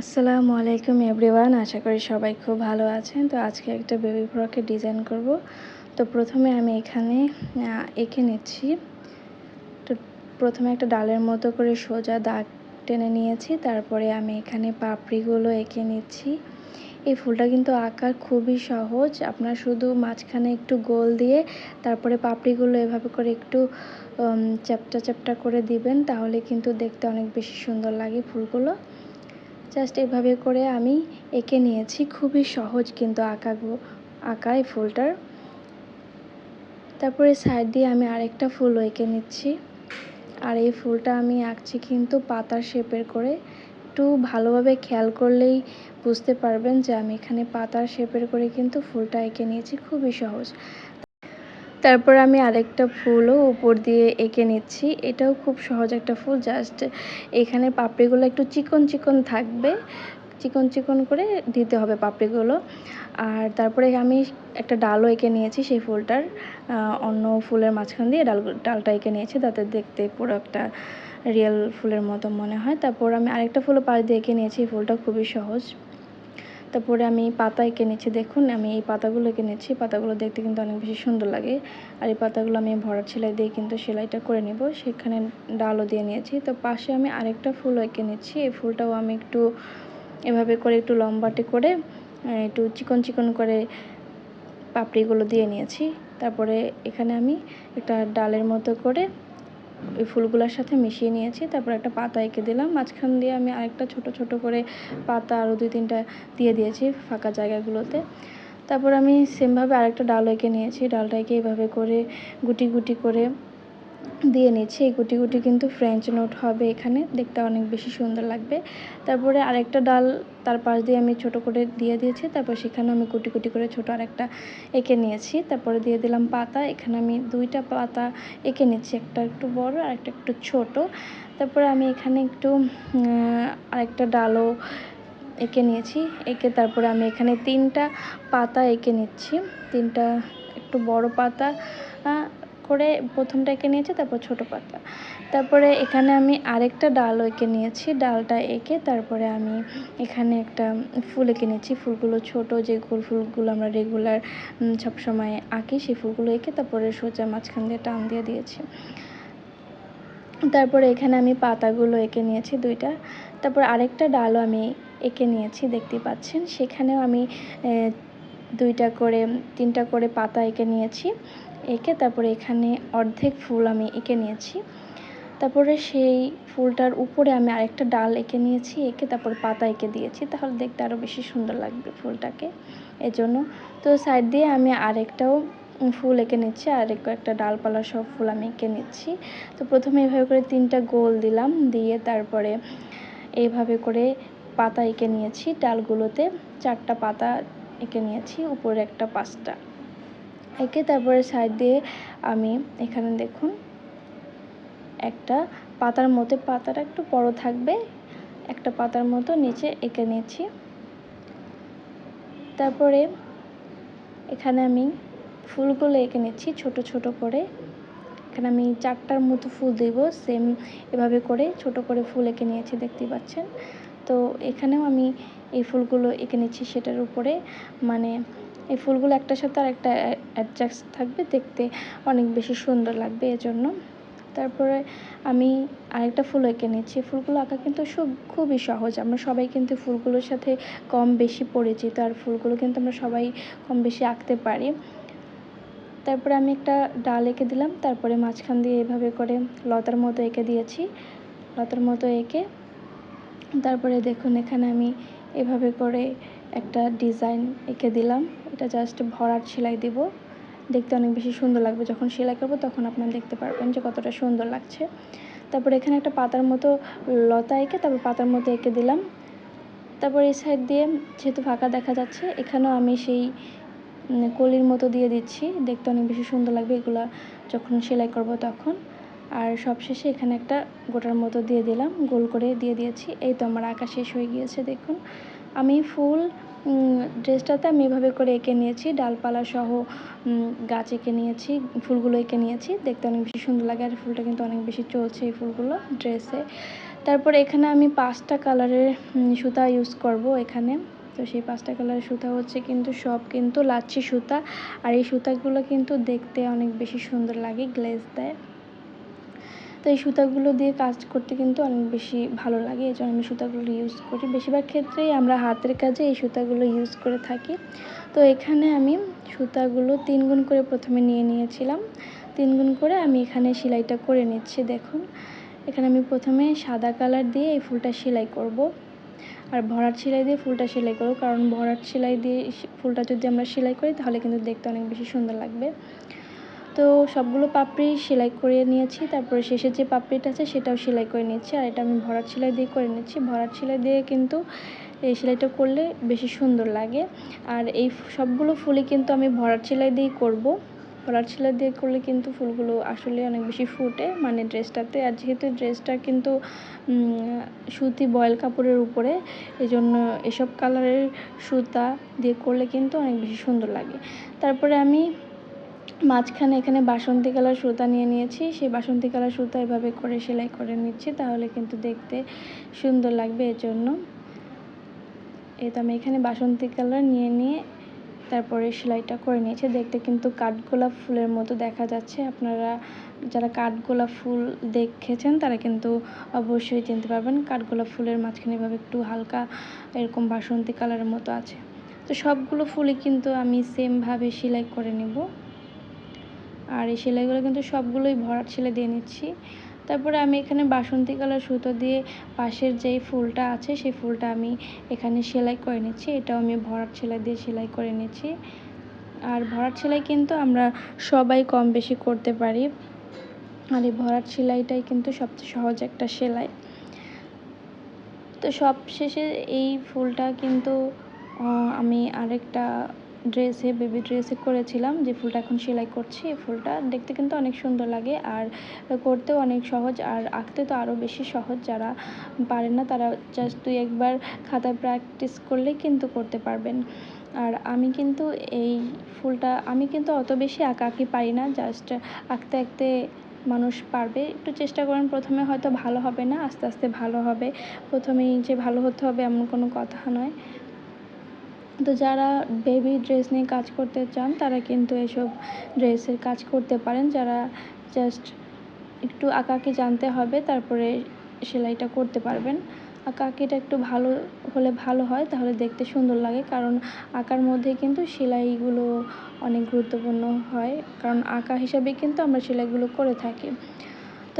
আসসালামু আলাইকুম এভরিওয়ান, আশা করি সবাই খুব ভালো আছেন। তো আজকে একটা বেবি ফ্রকের ডিজাইন করব। তো প্রথমে আমি এখানে এঁকে নিচ্ছি। তো প্রথমে একটা ডালের মতো করে সোজা দাগ টেনে নিয়েছি। তারপরে আমি এখানে পাপড়িগুলো এঁকে নিচ্ছি। এই ফুলটা কিন্তু আঁকা খুবই সহজ। আপনার শুধু মাঝখানে একটু গোল দিয়ে তারপরে পাপড়িগুলো এভাবে করে একটু চ্যাপটা চ্যাপটা করে দিবেন। তাহলে কিন্তু দেখতে অনেক বেশি সুন্দর লাগে ফুলগুলো। জাস্ট এভাবে করে আমি এঁকে নিয়েছি। খুবই সহজ কিন্তু আঁকা আঁকা এই ফুলটার। তারপরে সাইড দিয়ে আমি আরেকটা ফুল এঁকে নিচ্ছি। আর এই ফুলটা আমি আঁকছি কিন্তু পাতার শেপের করে। একটু ভালোভাবে খেয়াল করলেই বুঝতে পারবেন যে আমি এখানে পাতার শেপের করে কিন্তু ফুলটা এঁকে নিয়েছি। খুবই সহজ। তারপর আমি আরেকটা ফুলও উপর দিয়ে এঁকে নিচ্ছি। এটাও খুব সহজ একটা ফুল জাস্ট এখানে পাপড়িগুলো একটু চিকন চিকন থাকবে, চিকন চিকন করে দিতে হবে পাপড়িগুলো। আর তারপরে আমি একটা ডালও এঁকে নিয়েছি সেই ফুলটার অন্য ফুলের মাঝখান দিয়ে ডাল, ডালটা এঁকে নিয়েছি, তাতে দেখতে পুরো একটা রিয়েল ফুলের মতো মনে হয়। তারপর আমি আরেকটা ফুলও পাশ দিয়ে এঁকে নিয়েছি ফুলটা খুবই সহজ। তারপরে আমি পাতা এঁকে নিচ্ছি, দেখুন, আমি এই পাতাগুলো এঁকে নিচ্ছি, পাতাগুলো দেখতে কিন্তু অনেক বেশি সুন্দর লাগে। আর এই পাতাগুলো আমি ভরাট সেলাই দিয়ে কিন্তু সেলাইটা করে নিব, সেখানে ডালও দিয়ে নিয়েছি। তো পাশে আমি আরেকটা ফুল এঁকে নিচ্ছি, এই ফুলটাও আমি একটু এভাবে করে একটু লম্বাটে করে একটু চিকন চিকন করে পাপড়িগুলো দিয়ে নিয়েছি। তারপরে এখানে আমি একটা ডালের মতো করে ওই ফুলগুলোর সাথে মিশিয়ে নিয়েছি, তারপর একটা পাতা এঁকে দিলাম। মাঝখান দিয়ে আমি আরেকটা ছোট ছোট করে পাতা আরও দুই তিনটা দিয়ে দিয়েছি ফাঁকা জায়গাগুলোতে। তারপর আমি সেমভাবে আরেকটা ডাল এঁকে নিয়েছি। ডালটাকে এভাবে করে গুটি গুটি করে দিয়ে নিচ্ছি। এই গুটি গুটি কিন্তু ফ্রেঞ্চ নোট হবে এখানে। দেখতে অনেক বেশি সুন্দর লাগবে। তারপরে আরেকটা ডাল তার পাশ দিয়ে আমি ছোট করে দিয়ে দিয়েছি। তারপর সেখানে আমি কুটি কুটি করে ছোট আরেকটা এঁকে নিয়েছি। তারপরে দিয়ে দিলাম পাতা। এখানে আমি দুইটা পাতা এঁকে নিচ্ছি। একটা একটু বড় আর একটা একটু ছোট। তারপরে আমি এখানে একটু আরেকটা ডালও এঁকে নিয়েছি। এঁকে তারপরে আমি এখানে তিনটা পাতা এঁকে নিচ্ছি। তিনটা একটু বড় পাতা। করে প্রথমটা এঁকে নিয়েছি, তারপর ছোট পাতা। তারপরে এখানে আমি আরেকটা ডাল এঁকে নিয়েছি, ডালটা এঁকে তারপরে আমি এখানে একটা ফুল এঁকে নিয়েছি। ফুলগুলো ছোট, যে গোল ফুলগুলো আমরা রেগুলার সবসময় আঁকি, সেই ফুলগুলো এঁকে তারপরে সোজা মাঝখান দিয়ে টান দিয়ে দিয়েছি। তারপরে এখানে আমি পাতাগুলো এঁকে নিয়েছি দুইটা। তারপর আরেকটা ডালও আমি এঁকে নিয়েছি, দেখতে পাচ্ছেন। সেখানেও আমি দুইটা করে, তিনটা করে পাতা এঁকে নিয়েছি। এঁকে তারপরে এখানে অর্ধেক ফুল আমি এঁকে নিয়েছি। তারপরে সেই ফুলটার উপরে আমি আরেকটা ডাল এঁকে নিয়েছি, এঁকে তারপর পাতা এঁকে দিয়েছি। তাহলে দেখতে আরও বেশি সুন্দর লাগবে ফুলটাকে। এজন্য তো সাইড দিয়ে আমি আরেকটাও ফুল এঁকে নিচ্ছি, আর একটা ডালপালা সব ফুল আমি এঁকে নিচ্ছি। তো প্রথমে এভাবে করে তিনটা গোল দিলাম, দিয়ে তারপরে এইভাবে করে পাতা এঁকে নিয়েছি ডালগুলোতে। চারটা পাতা এঁকে নিয়েছি উপরে একটা পাঁচটা। এঁকে তারপরে সাইড দিয়ে আমি এখানে দেখুন, একটা পাতার মধ্যে, পাতাটা একটু বড় থাকবে, একটা পাতার মতো নিচে এঁকে নিয়েছি। তারপরে এখানে আমি ফুলগুলো এঁকে নিচ্ছি ছোট ছোট করে। এখানে আমি চারটার মতো ফুল দেব সেম এভাবে করে ছোট করে ফুল এঁকে নিয়েছি, দেখতেই পাচ্ছেন। তো এখানেও আমি এই ফুলগুলো এঁকে নিচ্ছি সেটার উপরে। মানে এই ফুলগুলো একটার সাথে আর একটা অ্যাডজাস্ট থাকবে, দেখতে অনেক বেশি সুন্দর লাগবে এজন্য। তারপরে আমি আরেকটা ফুল এঁকে নিচ্ছি। ফুলগুলো আঁকা কিন্তু খুবই সহজ। আমরা সবাই কিন্তু ফুলগুলোর সাথে কম বেশি পরিচিত, আর ফুলগুলো কিন্তু আমরা সবাই কম বেশি আঁকতে পারি। তারপরে আমি একটা ডাল এঁকে দিলাম। তারপরে মাঝখান দিয়ে এভাবে করে লতার মতো এঁকে দিয়েছি। লতার মতো এঁকে তারপরে দেখুন, এখানে আমি এভাবে করে একটা ডিজাইন এঁকে দিলাম। এটা জাস্ট ভরাট সেলাই দিব। দেখতে অনেক বেশি সুন্দর লাগবে। যখন সেলাই করব তখন আপনারা দেখতে পারবেন যে কতটা সুন্দর লাগছে। তারপরে এখানে একটা পাতার মতো লতা এঁকে, তারপর পাতার মতো এঁকে দিলাম। তারপর এই সাইড দিয়ে যেহেতু ফাঁকা দেখা যাচ্ছে, এখানেও আমি সেই কলির মতো দিয়ে দিচ্ছি। দেখতে অনেক বেশি সুন্দর লাগবে এগুলো যখন সেলাই করব তখন। আর সবশেষে এখানে একটা গোটার মতো দিয়ে দিলাম, গোল করে দিয়ে দিয়েছি। এই তো আমার আঁকা শেষ হয়ে গিয়েছে, দেখুন। আমি ফুল ড্রেসটাতে আমি এভাবে করে এঁকে নিয়েছি, ডালপালা সহ গাছ এঁকে নিয়েছি, ফুলগুলো এঁকে নিয়েছি। দেখতে অনেক বেশি সুন্দর লাগে আর ফুলটা কিন্তু অনেক বেশি চলছে এই ফুলগুলো ড্রেসে। তারপরে এখানে আমি পাঁচটা কালারের সুতা ইউজ করব এখানে। তো সেই পাঁচটা কালারের সুতা হচ্ছে কিন্তু সব কিন্তু লাচ্ছি সুতা। আর এই সুতাগুলো কিন্তু দেখতে অনেক বেশি সুন্দর লাগে গ্লেজ দেয়। তো এই সুতাগুলো দিয়ে কাজ করতে কিন্তু অনেক বেশি ভালো লাগে, এই জন্য আমি সুতাগুলো ইউজ করি। বেশিরভাগ ক্ষেত্রেই আমরা হাতের কাজে এই সুতাগুলো ইউজ করে থাকি। তো এখানে আমি সুতাগুলো তিন গুণ করে প্রথমে নিয়ে নিয়েছিলাম। তিন গুণ করে আমি এখানে সেলাইটা করে নিচ্ছি, দেখুন। এখানে আমি প্রথমে সাদা কালার দিয়ে এই ফুলটা সেলাই করব। আর ভরাট সেলাই দিয়ে ফুলটা সেলাই করব, কারণ ভরাট সেলাই দিয়ে ফুলটা যদি আমরা সেলাই করি তাহলে কিন্তু দেখতে অনেক বেশি সুন্দর লাগবে। তো সবগুলো পাপড়ি সেলাই করে নিয়েছি। তারপরে শেষের যে পাপড়িটা আছে সেটাও সেলাই করে নিচ্ছি আর এটা আমি ভরাট সেলাই দিয়ে করে নিচ্ছি। ভরাট সেলাই দিয়ে কিন্তু এই সেলাইটা করলে বেশি সুন্দর লাগে। আর এই সবগুলো ফুলই কিন্তু আমি ভরাট সেলাই দিয়েই করব। ভরাট সেলাই দিয়ে করলে কিন্তু ফুলগুলো আসলে অনেক বেশি ফুটে মানে ড্রেসটাতে। আর যেহেতু ড্রেসটা কিন্তু সুতি বয়েল কাপড়ের উপরে এই জন্য এসব কালারের সুতা দিয়ে করলে কিন্তু অনেক বেশি সুন্দর লাগে। তারপরে আমি মাঝখানে এখানে বাসন্তী কালার সুতা নিয়ে নিয়েছি। সেই বাসন্তী কালার সুতা এভাবে করে সেলাই করে নিচ্ছি, তাহলে কিন্তু দেখতে সুন্দর লাগবে এর জন্য এই তো আমি এখানে বাসন্তী কালার নিয়ে নিয়ে তারপরে সেলাইটা করে নিয়েছি। দেখতে কিন্তু কাঠগোলাপ ফুলের মতো দেখা যাচ্ছে। আপনারা যারা কাঠগোলাপ ফুল দেখেছেন, তারা কিন্তু অবশ্যই চিনতে পারবেন কাঠগোলাপ ফুলের মাঝখানে এভাবে একটু হালকা এরকম বাসন্তী কালারের মতো আছে। তো সবগুলো ফুলই কিন্তু আমি সেমভাবে সেলাই করে নেব। আর এই সেলাইগুলো কিন্তু সবগুলোই ভরাট সেলাই দিয়ে নিচ্ছি। তারপরে আমি এখানে বাসন্তী কালার সুতো দিয়ে পাশের যেই ফুলটা আছে, সেই ফুলটা আমি এখানে সেলাই করে নিচ্ছি। এটাও আমি ভরাট সেলাই দিয়ে সেলাই করে নিচ্ছি। আর ভরাট সেলাই কিন্তু আমরা সবাই কম বেশি করতে পারি। আর এই ভরাট সেলাইটাই কিন্তু সবচেয়ে সহজ একটা সেলাই। তো সব শেষে এই ফুলটা কিন্তু আমি আরেকটা ড্রেসে, বেবি ড্রেসে করেছিলাম যে ফুলটা এখন সেলাই করছি। এই ফুলটা দেখতে কিন্তু অনেক সুন্দর লাগে আর করতেও অনেক সহজ আর আঁকতে তো আরও বেশি সহজ। যারা পারেন না তারা জাস্ট দুই একবার খাতায় প্র্যাকটিস করলেই কিন্তু করতে পারবেন। আর আমি কিন্তু এই ফুলটা, আমি কিন্তু অত বেশি আঁকা আঁকি পারি না জাস্ট আঁকতে আঁকতে মানুষ পারবে। একটু চেষ্টা করেন, প্রথমে হয়তো ভালো হবে না, আস্তে আস্তে ভালো হবে। প্রথমেই যে ভালো হতে হবে এমন কোনো কথা নয়। তো যারা বেবি ড্রেস নিয়ে কাজ করতে চান, তারা কিন্তু এসব ড্রেসের কাজ করতে পারেন। যারা জাস্ট একটু আঁকাআঁকি জানতে হবে, তারপরে সেলাইটা করতে পারবেন। আঁকাআঁকিটা একটু ভালো হলে ভালো হয়, তাহলে দেখতে সুন্দর লাগে। কারণ আঁকার মধ্যে কিন্তু সেলাইগুলো অনেক গুরুত্বপূর্ণ হয়। কারণ আঁকা হিসাবে কিন্তু আমরা সেলাইগুলো করে থাকি।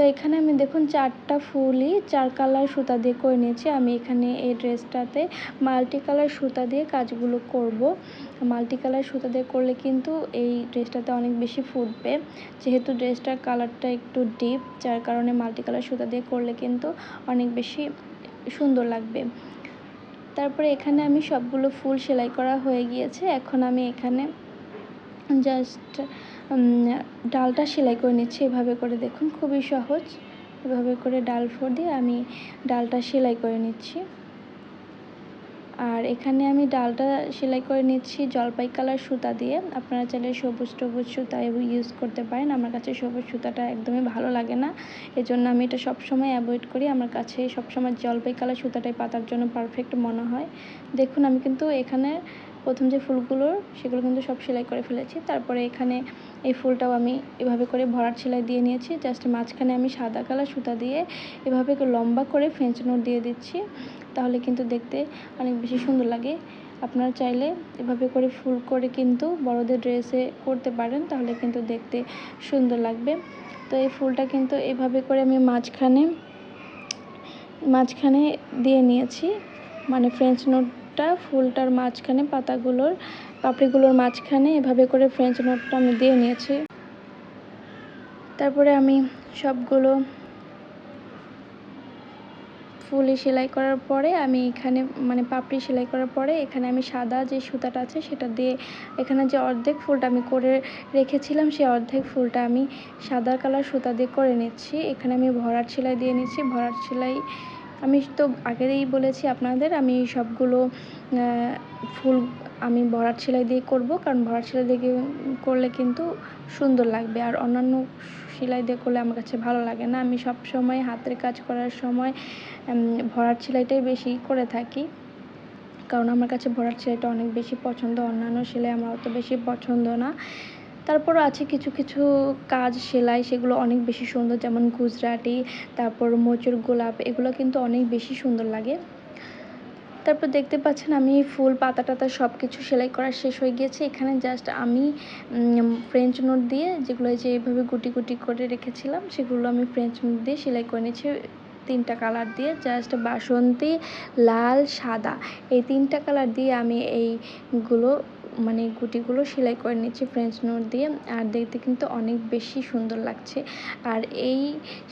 তো এখানে আমি দেখুন চারটা ফুলই, চার কালার সুতা দিয়ে করে নিয়েছি। আমি এখানে এই ড্রেসটাতে মাল্টি কালার সুতা দিয়ে কাজগুলো করব। মাল্টি কালার সুতা দিয়ে করলে কিন্তু এই ড্রেসটাতে অনেক বেশি ফুটবে। যেহেতু ড্রেসটার কালারটা একটু ডিপ, যার কারণে মাল্টি কালার সুতা দিয়ে করলে কিন্তু অনেক বেশি সুন্দর লাগবে। তারপরে এখানে আমি সবগুলো ফুল সেলাই করা হয়ে গিয়েছে। এখন আমি এখানে জাস্ট ডালটা সেলাই করে নিচ্ছি। এভাবে করে দেখুন, খুবই সহজ। এভাবে করে ডাল ফোর দিয়ে আমি ডালটা সেলাই করে নিচ্ছি। আর এখানে আমি ডালটা সেলাই করে নিচ্ছি জলপাই কালার সুতা দিয়ে। আপনারা চাইলে সবুজ টবুজ সুতা ইউজ করতে পারেন। আমার কাছে সবুজ সুতাটা একদমই ভালো লাগে না। এজন্য আমি এটা সবসময় অ্যাভয়েড করি। আমার কাছে সবসময় জলপাই কালার সুতাটাই পাতার জন্য পারফেক্ট মনে হয়। দেখুন, আমি কিন্তু এখানে প্রথম যে ফুলগুলো, সেগুলো কিন্তু সব সেলাই করে ফেলেছি। তারপরে এখানে এই ফুলটাও আমি এভাবে করে ভরাট সেলাই দিয়ে নিয়েছি। জাস্ট মাঝখানে আমি সাদা কালার সুতা দিয়ে এভাবে লম্বা করে ফ্রেঞ্চ নোট দিয়ে দিচ্ছি। তাহলে কিন্তু দেখতে অনেক বেশি সুন্দর লাগে। আপনারা চাইলে এভাবে করে ফুল করে কিন্তু বড়দের ড্রেসে করতে পারেন। তাহলে কিন্তু দেখতে সুন্দর লাগবে। তো এই ফুলটা কিন্তু এভাবে করে আমি মাঝখানে মাঝখানে দিয়ে নিয়েছি। মানে ফ্রেঞ্চ নোট নোটটা, ফুলটার মাঝখানে, পাতাগুলোর, পাপড়িগুলোর মাঝখানে, এভাবে করে ফ্রেঞ্চ নোটটা আমি দিয়ে নিয়েছি। তারপরে আমি সবগুলো ফুলি সেলাই করার পরে আমি এখানে মানে পাপড়ি সেলাই করার পরে এখানে আমি সাদা যে সুতাটা আছে সেটা দিয়ে এখানে যে অর্ধেক ফুলটা আমি করে রেখেছিলাম, সেই অর্ধেক ফুলটা আমি সাদা কালার সুতা দিয়ে করে নিচ্ছি। এখানে আমি ভরাট সেলাই দিয়ে নিচ্ছি। ভরাট সেলাই আমি তো আগেই বলেছি আপনাদের, আমি সবগুলো ফুল আমি ভরাট সেলাই দিয়ে করব, কারণ ভরাট সেলাই দিয়ে করলে কিন্তু সুন্দর লাগবে। আর অন্যান্য সেলাই দিয়ে করলে আমার কাছে ভালো লাগে না। আমি সব সময় হাতের কাজ করার সময় ভরাট সেলাইটাই বেশি করে থাকি। কারণ আমার কাছে ভরাট সেলাইটা অনেক বেশি পছন্দ, অন্যান্য সেলাই আমার অত বেশি পছন্দ না। তারপরও আছে কিছু কিছু কাজ, সেলাই, সেগুলো অনেক বেশি সুন্দর, যেমন গুজরাটি, তারপর মোচুর গোলাপ, এগুলো কিন্তু অনেক বেশি সুন্দর লাগে। তারপর দেখতে পাচ্ছেন আমি ফুল, পাতা টাতা সব কিছু সেলাই করা শেষ হয়ে গিয়েছে। এখানে জাস্ট আমি ফ্রেঞ্চ নোট দিয়ে যেগুলো যে এইভাবে গুটি গুটি করে রেখেছিলাম, সেগুলো আমি ফ্রেঞ্চ নোট দিয়ে সেলাই করে নিয়েছি। তিনটা কালার দিয়ে জাস্ট বাসন্তী, লাল, সাদা, এই তিনটা কালার দিয়ে আমি এইগুলো মানে গুটিগুলো সেলাই করে নিচ্ছি ফ্রেঞ্চ নোট দিয়ে। আর দেখতে কিন্তু অনেক বেশি সুন্দর লাগছে। আর এই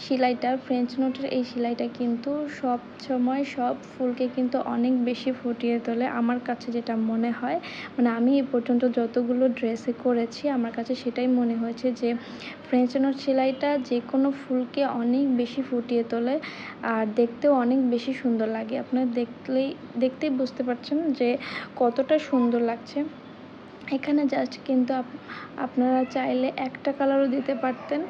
সেলাইটা ফ্রেঞ্চ নোটের এই সেলাইটা কিন্তু সব সময় সব ফুলকে কিন্তু অনেক বেশি ফুটিয়ে তোলে আমার কাছে যেটা মনে হয়। মানে আমি এ পর্যন্ত যতগুলো ড্রেসে করেছি, আমার কাছে সেটাই মনে হয়েছে যে ফ্রেঞ্চ নোট সেলাইটা যে কোনো ফুলকে অনেক বেশি ফুটিয়ে তোলে আর দেখতেও অনেক বেশি সুন্দর লাগে। আপনারা দেখলেই, দেখতেই বুঝতে পারছেন যে কতটা সুন্দর লাগছে। এখানে জাস্ট কিন্তু আপনারা চাইলে একটা কালারও দিতে পারতেন,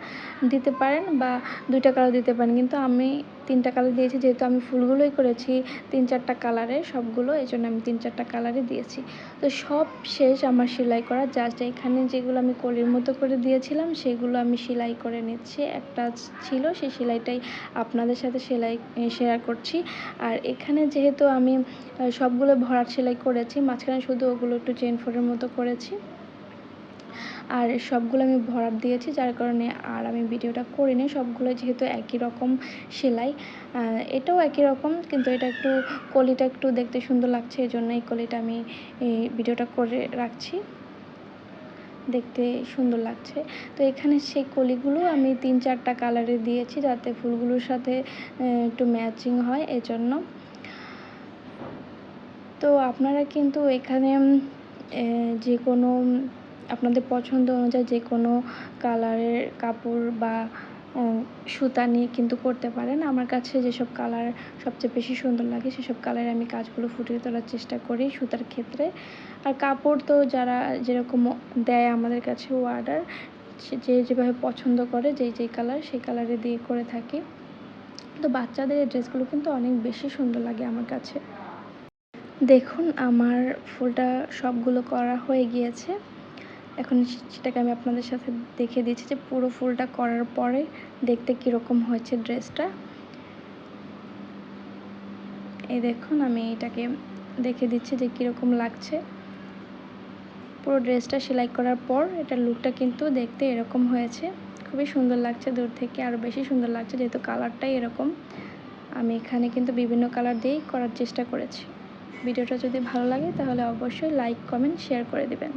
দিতে পারেন বা দুইটা কালার দিতে পারেন। কিন্তু আমি তিনটা কালার দিয়েছি, যেহেতু আমি ফুলগুলোই করেছি তিন চারটা কালারে সবগুলো, এই জন্য আমি তিন চারটা কালারে দিয়েছি। তো সব শেষ আমার সেলাই করা জাস্ট এখানে যেগুলো আমি কলির মতো করে দিয়েছিলাম, সেগুলো আমি সেলাই করে নিচ্ছি। একটা ছিল, সেই সেলাইটাই আপনাদের সাথে সেলাই শেয়ার করছি। আর এখানে যেহেতু আমি সবগুলো ভরাট সেলাই করেছি, মাঝখানে শুধু ওগুলো একটু চেন ফোরের মতো করেছি। আর সবগুলো আমি ভরাট দিয়েছি, যার কারণে আর আমি ভিডিওটা করিনি। সবগুলো যেহেতু একই রকম সেলাই এটাও একই রকম, কিন্তু এটা একটু কলিটা একটু দেখতে সুন্দর লাগছে এই জন্য এই কলিটা আমি এই ভিডিওটা করে রাখছি। দেখতে সুন্দর লাগছে। তো এখানে সেই কলিগুলো আমি তিন চারটা কালারে দিয়েছি, যাতে ফুলগুলোর সাথে একটু ম্যাচিং হয়, এজন্য। তো আপনারা কিন্তু এখানে যে কোনো আপনাদের পছন্দ অনুযায়ী যে কোনো কালারের কাপড় বা সুতা নিয়ে কিন্তু করতে পারেন। আমার কাছে যেসব কালার সবচেয়ে বেশি সুন্দর লাগে, সেসব কালারে আমি কাজগুলো ফুটিয়ে তোলার চেষ্টা করি সুতার ক্ষেত্রে। আর কাপড় তো যারা যেরকম দেয় আমাদের কাছে অর্ডার যে যেভাবে পছন্দ করে, যেই যেই কালার, সেই কালারে দিয়ে করে থাকি। তো বাচ্চাদের ড্রেসগুলো কিন্তু অনেক বেশি সুন্দর লাগে আমার কাছে। দেখুন, আমার ফুলটা সবগুলো করা হয়ে গিয়েছে। এখন সেটাকে আমি আপনাদের সাথে দেখিয়ে দিচ্ছি যে পুরো ফুলটা করার পরে দেখতে কীরকম হয়েছে ড্রেসটা। এই দেখুন, আমি এটাকে দেখে দিচ্ছি যে কীরকম লাগছে। পুরো ড্রেসটা সেলাই করার পর এটার লুকটা কিন্তু দেখতে এরকম হয়েছে। খুবই সুন্দর লাগছে দূর থেকে আরও বেশি সুন্দর লাগছে যেহেতু কালারটাই এরকম। আমি এখানে কিন্তু বিভিন্ন কালার দিয়েই করার চেষ্টা করেছি। ভিডিওটা যদি ভালো লাগে তাহলে অবশ্যই লাইক, কমেন্ট, শেয়ার করে দেবেন।